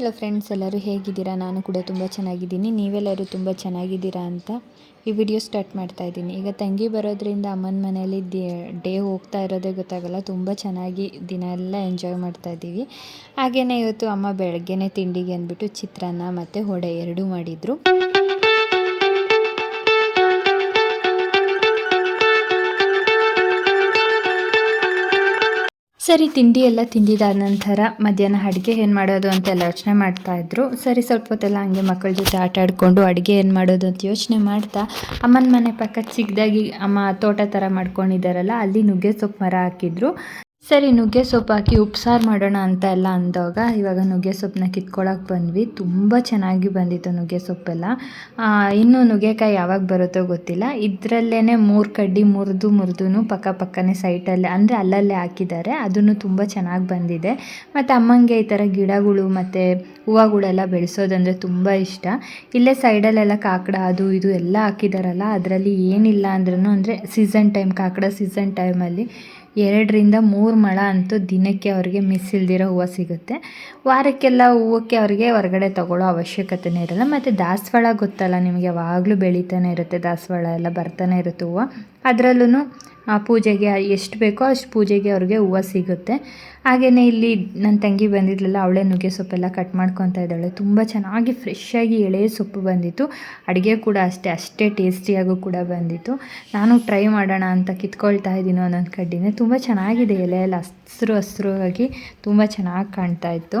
ಎಲ್ಲ ಫ್ರೆಂಡ್ಸ್ ಎಲ್ಲರೂ ಹೇಗಿದ್ದೀರಾ? ನಾನು ಕೂಡ ತುಂಬ ಚೆನ್ನಾಗಿದ್ದೀನಿ. ನೀವೆಲ್ಲರೂ ತುಂಬ ಚೆನ್ನಾಗಿದ್ದೀರಾ ಅಂತ ಈ ವಿಡಿಯೋ ಸ್ಟಾರ್ಟ್ ಮಾಡ್ತಾ ಇದ್ದೀನಿ. ಈಗ ತಂಗಿ ಬರೋದ್ರಿಂದ ಅಮ್ಮನ ಮನೆಯಲ್ಲಿ ಡೇ ಹೋಗ್ತಾ ಇರೋದೇ ಗೊತ್ತಾಗಲ್ಲ. ತುಂಬ ಚೆನ್ನಾಗಿ ದಿನ ಎಲ್ಲ ಎಂಜಾಯ್ ಮಾಡ್ತಾ ಇದ್ದೀವಿ. ಹಾಗೆಯೇ ಇವತ್ತು ಅಮ್ಮ ಬೆಳಗ್ಗೆನೇ ತಿಂಡಿಗೆ ಅಂದ್ಬಿಟ್ಟು ಚಿತ್ರಾನ್ನ ಮತ್ತು ಹೊಡೆ ಎರಡೂ ಮಾಡಿದರು. ಸರಿ, ತಿಂಡಿ ಎಲ್ಲ ತಿಂದಿದ್ದಾದ ನಂತರ ಮಧ್ಯಾಹ್ನ ಅಡುಗೆ ಏನು ಮಾಡೋದು ಅಂತೆಲ್ಲ ಯೋಚನೆ ಮಾಡ್ತಾಯಿದ್ರು ಸರಿ, ಸ್ವಲ್ಪ ಹೊತ್ತೆಲ್ಲ ಹಂಗೆ ಮಕ್ಕಳ ಜೊತೆ ಆಟ ಆಡಿಕೊಂಡು ಅಡುಗೆ ಏನು ಮಾಡೋದು ಅಂತ ಯೋಚನೆ ಮಾಡ್ತಾ, ಅಮ್ಮನ ಮನೆ ಪಕ್ಕ ಚಿಕ್ಕದಾಗಿ ಅಮ್ಮ ತೋಟ ಥರ ಮಾಡ್ಕೊಂಡಿದ್ದಾರಲ್ಲ ಅಲ್ಲಿ ನುಗ್ಗೆ ಸೊಪ್ಪು ಮರ ಹಾಕಿದ್ರು. ಸರಿ, ನುಗ್ಗೆ ಸೊಪ್ಪು ಹಾಕಿ ಉಪ್ಸಾರು ಮಾಡೋಣ ಅಂತ ಎಲ್ಲ ಅಂದಾಗ ಇವಾಗ ನುಗ್ಗೆ ಸೊಪ್ಪನ್ನ ಕಿತ್ಕೊಳಕ್ಕೆ ಬಂದ್ವಿ. ತುಂಬ ಚೆನ್ನಾಗಿ ಬಂದಿತ್ತು ನುಗ್ಗೆ ಸೊಪ್ಪೆಲ್ಲ. ಇನ್ನೂ ನುಗ್ಗೆಕಾಯಿ ಯಾವಾಗ ಬರುತ್ತೋ ಗೊತ್ತಿಲ್ಲ. ಇದರಲ್ಲೇ ಮೂರು ಕಡ್ಡಿ ಮುರಿದು ಮುರಿದು ಪಕ್ಕ ಪಕ್ಕನೇ ಸೈಟಲ್ಲೇ, ಅಂದರೆ ಅಲ್ಲಲ್ಲೇ ಹಾಕಿದ್ದಾರೆ. ಅದನ್ನು ತುಂಬ ಚೆನ್ನಾಗಿ ಬಂದಿದೆ. ಮತ್ತು ಅಮ್ಮಂಗೆ ಈ ಥರ ಗಿಡಗಳು ಮತ್ತು ಹೂವುಗಳೆಲ್ಲ ಬೆಳೆಸೋದಂದರೆ ತುಂಬ ಇಷ್ಟ. ಇಲ್ಲೇ ಸೈಡಲ್ಲೆಲ್ಲ ಕಾಕಡ ಅದು ಇದು ಎಲ್ಲ ಹಾಕಿದಾರಲ್ಲ, ಅದರಲ್ಲಿ ಏನಿಲ್ಲ ಅಂದ್ರೂ ಅಂದರೆ ಸೀಸನ್ ಟೈಮ್ ಕಾಕಡ ಸೀಸನ್ ಟೈಮಲ್ಲಿ ಎರಡರಿಂದ ಮೂರು ಮೊಳ ಅಂತೂ ದಿನಕ್ಕೆ ಅವರಿಗೆ ಮಿಸ್ ಇಲ್ದಿರೋ ಹೂವು ಸಿಗುತ್ತೆ. ವಾರಕ್ಕೆಲ್ಲ ಹೂವಕ್ಕೆ ಅವರಿಗೆ ಹೊರಗಡೆ ತಗೊಳ್ಳೋ ಅವಶ್ಯಕತೆನೇ ಇರಲ್ಲ. ಮತ್ತು ದಾಸವಾಳ ಗೊತ್ತಲ್ಲ, ನಿಮಗೆ ಯಾವಾಗಲೂ ಬೆಳೀತಾನೆ ಇರುತ್ತೆ, ದಾಸವಾಳ ಎಲ್ಲ ಬರ್ತಾನೆ ಇರುತ್ತೆ ಹೂವು. ಅದರಲ್ಲೂ ಆ, ಪೂಜೆಗೆ ಎಷ್ಟು ಬೇಕೋ ಅಷ್ಟು ಪೂಜೆಗೆ ಅವ್ರಿಗೆ ಹೂವು ಸಿಗುತ್ತೆ. ಹಾಗೆಯೇ ಇಲ್ಲಿ ನನ್ನ ತಂಗಿ ಬಂದಿದ್ಲಲ್ಲ, ಅವಳೇ ನುಗ್ಗೆ ಸೊಪ್ಪೆಲ್ಲ ಕಟ್ ಮಾಡ್ಕೊತಾ ಇದ್ದಾಳೆ. ತುಂಬ ಚೆನ್ನಾಗಿ ಫ್ರೆಶ್ಶಾಗಿ ಎಳೆ ಸೊಪ್ಪು ಬಂದಿತ್ತು. ಅಡುಗೆ ಕೂಡ ಅಷ್ಟೇ ಅಷ್ಟೇ ಟೇಸ್ಟಿಯಾಗೂ ಕೂಡ ಬಂದಿತ್ತು. ನಾನು ಟ್ರೈ ಮಾಡೋಣ ಅಂತ ಕಿತ್ಕೊಳ್ತಾ ಇದ್ದೀನಿ ಒಂದೊಂದು ಕಡ್ಡಿನೇ. ತುಂಬ ಚೆನ್ನಾಗಿದೆ ಎಲೆ ಎಲ್ಲ, ಹಸ್ರು ಹಸ್ರು ಆಗಿ ತುಂಬ ಚೆನ್ನಾಗಿ ಕಾಣ್ತಾ ಇತ್ತು.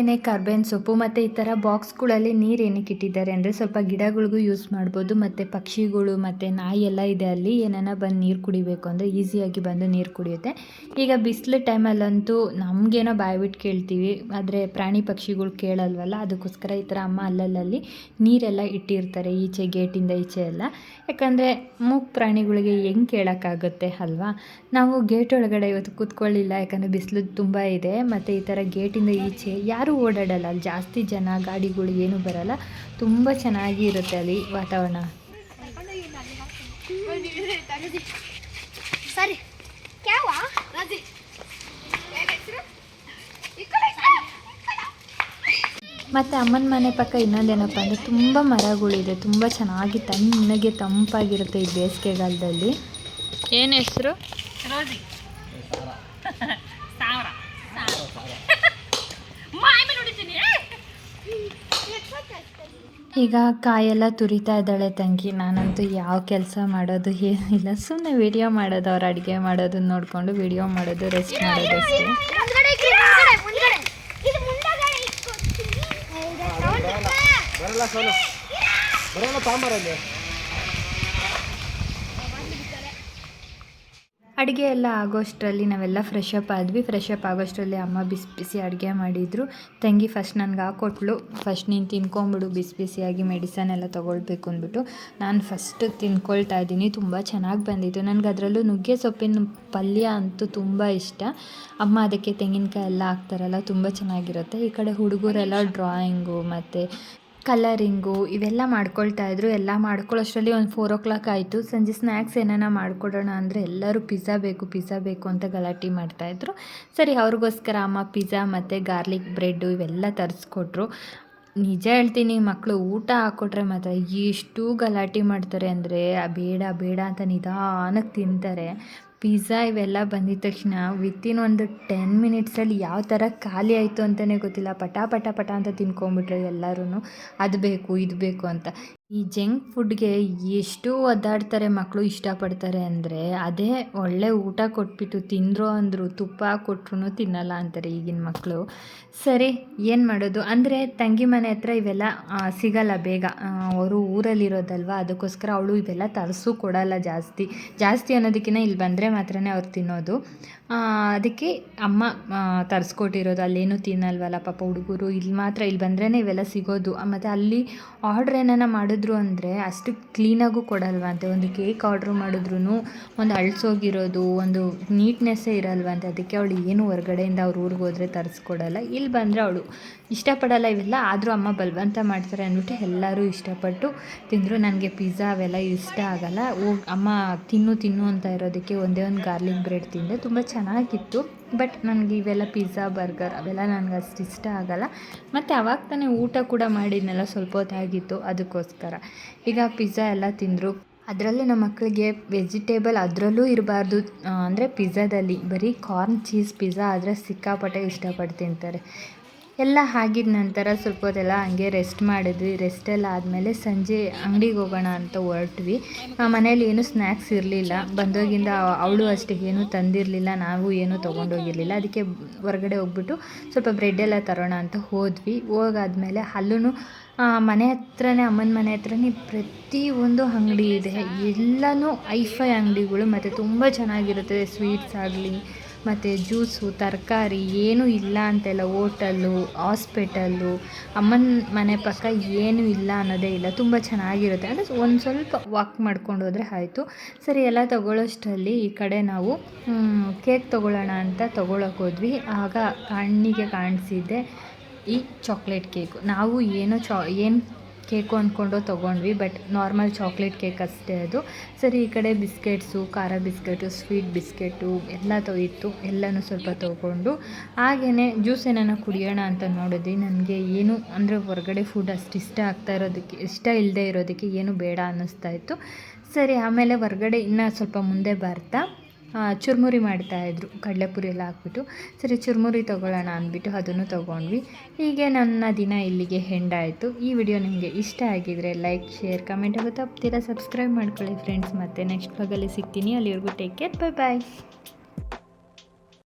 ಹಾಗೆಯೇ ಕರ್ಬೇವಿನ ಸೊಪ್ಪು ಮತ್ತು ಈ ಥರ ಬಾಕ್ಸ್ಗಳಲ್ಲಿ ನೀರು ಏನಕ್ಕೆ ಇಟ್ಟಿದ್ದಾರೆ. ಅಂದರೆ ಸ್ವಲ್ಪ ಗಿಡಗಳಿಗೂ ಯೂಸ್ ಮಾಡ್ಬೋದು. ಮತ್ತು ಪಕ್ಷಿಗಳು ಮತ್ತು ನಾಯಿ ಎಲ್ಲ ಇದೆ ಅಲ್ಲಿ. ಏನಾನ ಬಂದು ನೀರು ಕುಡಿಬೇಕು ಅಂದರೆ ಈಸಿಯಾಗಿ ಬಂದು ನೀರು ಕುಡಿಯುತ್ತೆ. ಈಗ ಬಿಸಿಲು ಟೈಮಲ್ಲಂತೂ ನಮಗೇನೋ ಬಾಯ್ಬಿಟ್ಟು ಕೇಳ್ತೀವಿ. ಆದರೆ ಪ್ರಾಣಿ ಪಕ್ಷಿಗಳು ಕೇಳಲ್ವಲ್ಲ? ಅದಕ್ಕೋಸ್ಕರ ಈ ಥರ ಅಮ್ಮ ಅಲ್ಲಲ್ಲಿ ನೀರೆಲ್ಲ ಇಟ್ಟಿರ್ತಾರೆ ಈಚೆ ಗೇಟಿಂದ ಈಚೆ ಎಲ್ಲ. ಯಾಕಂದರೆ ಮೂಕ್ ಪ್ರಾಣಿಗಳಿಗೆ ಹೆಂಗೆ ಕೇಳೋಕ್ಕಾಗುತ್ತೆ ಅಲ್ವಾ? ನಾವು ಗೇಟ್ ಒಳಗಡೆ ಇವತ್ತು ಕೂತ್ಕೊಳ್ಳಿಲ್ಲ. ಯಾಕಂದರೆ ಬಿಸಿಲು ತುಂಬ ಇದೆ. ಮತ್ತು ಈ ಥರ ಗೇಟಿಂದ ಈಚೆ ಯಾರೂ ಓಡಾಡಲ್ಲ ಅಲ್ಲಿ ಜಾಸ್ತಿ ಜನ ಗಾಡಿಗಳು ಏನೂ ಬರಲ್ಲ. ತುಂಬ ಚೆನ್ನಾಗಿ ಇರುತ್ತೆ ಅಲ್ಲಿ ವಾತಾವರಣ. ಸರಿ. ಮತ್ತು ಅಮ್ಮನ ಮನೆ ಪಕ್ಕ ಇನ್ನೊಂದೇನಪ್ಪ ಅಂದರೆ ತುಂಬ ಮರಗಳಿದೆ ತುಂಬ ಚೆನ್ನಾಗಿ ತಣ್ಣಗೆ ತಂಪಾಗಿರುತ್ತೆ ಈ ಬೇಸಿಗೆಗಾಲದಲ್ಲಿ. ಏನು ಹೆಸರು? ಈಗ ಕಾಯೆಲ್ಲ ತುರಿತಾ ಇದ್ದಾಳೆ ತಂಗಿ. ನಾನಂತೂ ಯಾವ ಕೆಲಸ ಮಾಡೋದು ಏನಿಲ್ಲ. ಸುಮ್ಮನೆ ವಿಡಿಯೋ ಮಾಡೋದು, ಅವ್ರು ಅಡುಗೆ ಮಾಡೋದನ್ನ ನೋಡಿಕೊಂಡು ವಿಡಿಯೋ ಮಾಡೋದು ರೆಸ್ಟ್ ಮಾಡೋದು ಅಷ್ಟೇ. ಅಡುಗೆ ಎಲ್ಲ ಆಗೋಷ್ಟರಲ್ಲಿ ನಾವೆಲ್ಲ ಫ್ರೆಶ್ ಅಪ್ ಆದ್ವಿ. ಫ್ರೆಶ್ ಅಪ್ ಆಗೋಷ್ಟರಲ್ಲಿ ಅಮ್ಮ ಬಿಸಿ ಬಿಸಿ ಅಡುಗೆ ಮಾಡಿದರು. ತಂಗಿ ಫಸ್ಟ್ ನನಗೆ ಹಾಕೊಟ್ಲು. ಫಸ್ಟ್ ನೀನು ತಿನ್ಕೊಂಬಿಡು, ಬಿಸಿ ಬಿಸಿಯಾಗಿ ಮೆಡಿಸನ್ ಎಲ್ಲ ತೊಗೊಳ್ಬೇಕು ಅಂದ್ಬಿಟ್ಟು ನಾನು ಫಸ್ಟ್ ತಿನ್ಕೊಳ್ತಾ ಇದ್ದೀನಿ. ತುಂಬ ಚೆನ್ನಾಗಿ ಬಂದಿತ್ತು. ನನಗೆ ಅದರಲ್ಲೂ ನುಗ್ಗೆ ಸೊಪ್ಪಿನ ಪಲ್ಯ ಅಂತೂ ತುಂಬ ಇಷ್ಟ. ಅಮ್ಮ ಅದಕ್ಕೆ ತೆಂಗಿನಕಾಯಿ ಎಲ್ಲ ಹಾಕ್ತಾರಲ್ಲ, ತುಂಬ ಚೆನ್ನಾಗಿರುತ್ತೆ. ಈ ಕಡೆ ಹುಡುಗರೆಲ್ಲ ಡ್ರಾಯಿಂಗು ಮತ್ತು ಕಲರಿಂಗು ಇವೆಲ್ಲ ಮಾಡ್ಕೊಳ್ತಾ ಇದ್ರು. ಎಲ್ಲ ಮಾಡ್ಕೊಳ್ಳೋಷ್ಟರಲ್ಲಿ ಒಂದು ಫೋರ್ ಓ ಕ್ಲಾಕ್ ಆಯಿತು. ಸಂಜೆ ಸ್ನ್ಯಾಕ್ಸ್ ಏನಾನ ಮಾಡಿಕೊಡೋಣ ಅಂದರೆ ಎಲ್ಲರೂ ಪಿಜ್ಜಾ ಬೇಕು ಪಿಜ್ಜಾ ಬೇಕು ಅಂತ ಗಲಾಟೆ ಮಾಡ್ತಾಯಿದ್ರು ಸರಿ, ಅವ್ರಿಗೋಸ್ಕರ ಅಮ್ಮ ಪಿಜ್ಜಾ ಮತ್ತು ಗಾರ್ಲಿಕ್ ಬ್ರೆಡ್ಡು ಇವೆಲ್ಲ ತರಿಸ್ಕೊಟ್ರು. ನಿಜ ಹೇಳ್ತೀನಿ ಮಕ್ಕಳು ಊಟ ಹಾಕ್ಕೊಟ್ರೆ ಮಾತ್ರ ಎಷ್ಟು ಗಲಾಟೆ ಮಾಡ್ತಾರೆ ಅಂದರೆ ಬೇಡ ಬೇಡ ಅಂತ ನಿಧಾನಕ್ಕೆ ತಿಂತಾರೆ. ಪಿಜ್ಜಾ ಇವೆಲ್ಲ ಬಂದಿದ ತಕ್ಷಣ ವಿತಿನ್ ಒಂದು ಟೆನ್ ಮಿನಿಟ್ಸಲ್ಲಿ ಯಾವ ಥರ ಖಾಲಿ ಆಯಿತು ಅಂತಲೇ ಗೊತ್ತಿಲ್ಲ. ಪಟ ಪಟ ಪಟ ಅಂತ ತಿನ್ಕೊಂಬಿಟ್ರೆ ಎಲ್ಲರೂ ಅದು ಬೇಕು, ಇದು ಬೇಕು ಅಂತ. ಈ ಜಂಕ್ ಫುಡ್ಗೆ ಎಷ್ಟು ಒದ್ದಾಡ್ತಾರೆ ಮಕ್ಕಳು ಇಷ್ಟಪಡ್ತಾರೆ ಅಂದರೆ ಅದೇ ಒಳ್ಳೆ ಊಟ ಕೊಟ್ಬಿಟ್ಟು ತಿಂದರು ಅಂದರು, ತುಪ್ಪ ಕೊಟ್ರು ತಿನ್ನಲ್ಲ ಅಂತಾರೆ ಈಗಿನ ಮಕ್ಕಳು ಸರಿ, ಏನು ಮಾಡೋದು? ಅಂದರೆ ತಂಗಿ ಮನೆ ಹತ್ರ ಇವೆಲ್ಲ ಸಿಗಲ್ಲ ಬೇಗ. ಅವರು ಊರಲ್ಲಿರೋದಲ್ವ? ಅದಕ್ಕೋಸ್ಕರ ಅವಳು ಇವೆಲ್ಲ ತರಿಸು ಕೊಡಲ್ಲ ಜಾಸ್ತಿ. ಜಾಸ್ತಿ ಅನ್ನೋದಕ್ಕಿಂತ ಇಲ್ಲಿ ಬಂದರೆ ಮಾತ್ರ ಅವ್ರು ತಿನ್ನೋದು. ಅದಕ್ಕೆ ಅಮ್ಮ ತರಿಸ್ಕೊಟ್ಟಿರೋದು. ಅಲ್ಲೇನು ತಿನ್ನಲ್ವಲ್ಲ ಪಾಪ ಹುಡುಗರು. ಇಲ್ಲಿ ಮಾತ್ರ, ಇಲ್ಲಿ ಬಂದ್ರೇ ಇವೆಲ್ಲ ಸಿಗೋದು. ಮತ್ತು ಅಲ್ಲಿ ಆರ್ಡ್ರ್ ಏನಾನ ಮಾಡೋದು ಮಾಡಿದ್ರು ಅಂದರೆ ಅಷ್ಟು ಕ್ಲೀನಾಗೂ ಕೊಡಲ್ವಂತೆ ಒಂದು ಕೇಕ್ ಆರ್ಡ್ರ್ ಮಾಡಿದ್ರು ಒಂದು ಅಳ್ಸೋಗಿರೋದು, ಒಂದು ನೀಟ್ನೆಸ್ಸೇ ಇರಲ್ವಂತೆ ಅದಕ್ಕೆ ಅವಳು ಏನು ಹೊರ್ಗಡೆಯಿಂದ ಅವ್ರ ಊರಿಗೆ ಹೋದರೆ ತರಿಸ್ಕೊಡಲ್ಲ. ಇಲ್ಲಿ ಬಂದರೆ ಅವಳು ಇಷ್ಟಪಡಲ್ಲ ಇವೆಲ್ಲ, ಆದರೂ ಅಮ್ಮ ಬಲವಂತ ಮಾಡ್ತಾರೆ ಅಂದ್ಬಿಟ್ಟು ಎಲ್ಲರೂ ಇಷ್ಟಪಟ್ಟು ತಿಂದರು. ನನಗೆ ಪಿಜ್ಜಾ ಅವೆಲ್ಲ ಇಷ್ಟ ಆಗಲ್ಲ. ಹೋಗಿ, ಅಮ್ಮ ತಿನ್ನು ತಿನ್ನು ಅಂತ ಇರೋದಕ್ಕೆ ಒಂದೇ ಒಂದು ಗಾರ್ಲಿಕ್ ಬ್ರೆಡ್ ತಿಂದೆ. ತುಂಬ ಚೆನ್ನಾಗಿತ್ತು. ಬಟ್ ನನಗೆ ಇವೆಲ್ಲ ಪಿಜ್ಜಾ, ಬರ್ಗರ್ ಅವೆಲ್ಲ ನನಗೆ ಅಷ್ಟು ಇಷ್ಟ ಆಗಲ್ಲ. ಮತ್ತು ಅವಾಗ ತಾನೇ ಊಟ ಕೂಡ ಮಾಡಿದ್ನೆಲ್ಲ ಸ್ವಲ್ಪ ಹೊತ್ತಾಗಿತ್ತು ಅದಕ್ಕೋಸ್ಕರ. ಈಗ ಪಿಜ್ಜಾ ಎಲ್ಲ ತಿಂದರು. ಅದರಲ್ಲೂ ನಮ್ಮ ಮಕ್ಕಳಿಗೆ ವೆಜಿಟೇಬಲ್ ಅದರಲ್ಲೂ ಇರಬಾರ್ದು. ಅಂದರೆ ಪಿಜ್ಜಾದಲ್ಲಿ ಬರೀ ಕಾರ್ನ್ ಚೀಸ್ ಪಿಜ್ಜಾ ಆದರೆ ಸಿಕ್ಕಾಪಟ್ಟೆ ಇಷ್ಟಪಟ್ಟು ತಿಂತಾರೆ. ಎಲ್ಲ ಆಗಿದ ನಂತರ ಸ್ವಲ್ಪ ಹೊತ್ತೆಲ್ಲ ಹಂಗೆ ರೆಸ್ಟ್ ಮಾಡಿದ್ವಿ. ರೆಸ್ಟ್ ಎಲ್ಲ ಆದಮೇಲೆ ಸಂಜೆ ಅಂಗಡಿಗೆ ಹೋಗೋಣ ಅಂತ ಹೊರಟ್ವಿ. ಮನೇಲಿ ಏನೂ ಸ್ನ್ಯಾಕ್ಸ್ ಇರಲಿಲ್ಲ. ಬಂದೋಗಿಂದ ಅವಳು ಅಷ್ಟೇ ಏನು ತಂದಿರಲಿಲ್ಲ. ನಾವು ಏನೂ ತೊಗೊಂಡೋಗಿರಲಿಲ್ಲ ಅದಕ್ಕೆ ಹೊರಗಡೆ ಹೋಗ್ಬಿಟ್ಟು ಸ್ವಲ್ಪ ಬ್ರೆಡ್ ಎಲ್ಲ ತರೋಣ ಅಂತ ಹೋದ್ವಿ. ಹೋಗಾದ್ಮೇಲೆ ಅಲ್ಲೂ ಮನೆ ಹತ್ರನೇ, ಅಮ್ಮನ ಮನೆ ಹತ್ರನೇ ಪ್ರತಿಯೊಂದು ಅಂಗಡಿ ಇದೆ. ಎಲ್ಲನೂ ಐಫೈ ಅಂಗಡಿಗಳು. ಮತ್ತು ತುಂಬ ಚೆನ್ನಾಗಿರುತ್ತೆ. ಸ್ವೀಟ್ಸ್ ಆಗಲಿ ಮತ್ತು ಜ್ಯೂಸು, ತರಕಾರಿ ಏನೂ ಇಲ್ಲ ಅಂತೆಲ್ಲ ಓಟಲ್ಲು ಹಾಸ್ಪೆಟಲ್ಲು, ಅಮ್ಮನ ಮನೆ ಪಕ್ಕ ಏನೂ ಇಲ್ಲ ಅನ್ನೋದೇ ಇಲ್ಲ. ತುಂಬ ಚೆನ್ನಾಗಿರುತ್ತೆ. ಅಂದರೆ ಒಂದು ಸ್ವಲ್ಪ ವಾಕ್ ಮಾಡ್ಕೊಂಡು ಹೋದರೆ ಆಯಿತು. ಸರಿ, ಎಲ್ಲ ತಗೊಳ್ಳೋಷ್ಟರಲ್ಲಿ ಈ ಕಡೆ ನಾವು ಕೇಕ್ ತೊಗೊಳ್ಳೋಣ ಅಂತ ತೊಗೊಳಕ್ಕೆ ಹೋದ್ವಿ. ಆಗ ಕಣ್ಣಿಗೆ ಕಾಣಿಸಿದ್ದೆ ಈ ಚಾಕ್ಲೇಟ್ ಕೇಕು ನಾವು ಏನೋ ಚಾ ಏನು ಕೇಕು ಅಂದ್ಕೊಂಡು ತೊಗೊಂಡ್ವಿ ಬಟ್ ನಾರ್ಮಲ್ ಚಾಕ್ಲೇಟ್ ಕೇಕ್ ಅಷ್ಟೇ ಅದು. ಸರಿ, ಈ ಕಡೆ ಬಿಸ್ಕೆಟ್ಸು, ಖಾರ ಬಿಸ್ಕೆಟು ಸ್ವೀಟ್ ಬಿಸ್ಕೆಟು ಎಲ್ಲ ಇತ್ತು ಎಲ್ಲನೂ ಸ್ವಲ್ಪ ತೊಗೊಂಡು. ಹಾಗೆಯೇ ಜ್ಯೂಸ್ ಏನಾನ ಕುಡಿಯೋಣ ಅಂತ ನೋಡಿದ್ವಿ. ನನಗೆ ಏನು ಅಂದರೆ ಹೊರಗಡೆ ಫುಡ್ ಅಷ್ಟು ಇಷ್ಟ ಆಗ್ತಾ ಇರೋದಕ್ಕೆ, ಇಷ್ಟ ಇಲ್ಲದೆ ಇರೋದಕ್ಕೆ ಏನು ಬೇಡ ಅನ್ನಿಸ್ತಾ ಇತ್ತು. ಸರಿ, ಆಮೇಲೆ ಹೊರಗಡೆ ಇನ್ನೂ ಸ್ವಲ್ಪ ಮುಂದೆ ಬರ್ತಾ. ಚುರುಮುರಿ ಮಾಡ್ತಾಯಿದ್ರು ಕಡಲೆಪುರಿ ಎಲ್ಲ ಹಾಕ್ಬಿಟ್ಟು. ಸರಿ, ಚುರುಮುರಿ ತೊಗೊಳ್ಳೋಣ ಅಂದ್ಬಿಟ್ಟು ಅದನ್ನು ತೊಗೊಂಡ್ವಿ. ಹೀಗೆ ನನ್ನ ದಿನ ಇಲ್ಲಿಗೆ ಹೆಂಡಾಯಿತು ಈ ವಿಡಿಯೋ ನಿಮಗೆ ಇಷ್ಟ ಆಗಿದರೆ ಲೈಕ್ ಶೇರ್ ಕಮೆಂಟ್ ಆಗುತ್ತೆ ತಪ್ಪತೀರಾ ಸಬ್ಸ್ಕ್ರೈಬ್ ಮಾಡ್ಕೊಳ್ಳಿ ಫ್ರೆಂಡ್ಸ್ ಮತ್ತು ನೆಕ್ಸ್ಟ್ ಬ್ಲಾಗಲ್ಲಿ ಸಿಗ್ತೀನಿ. ಅಲ್ಲಿವರೆಗೂ ಟೇಕ್ ಕೇರ್ ಬೈ ಬಾಯ್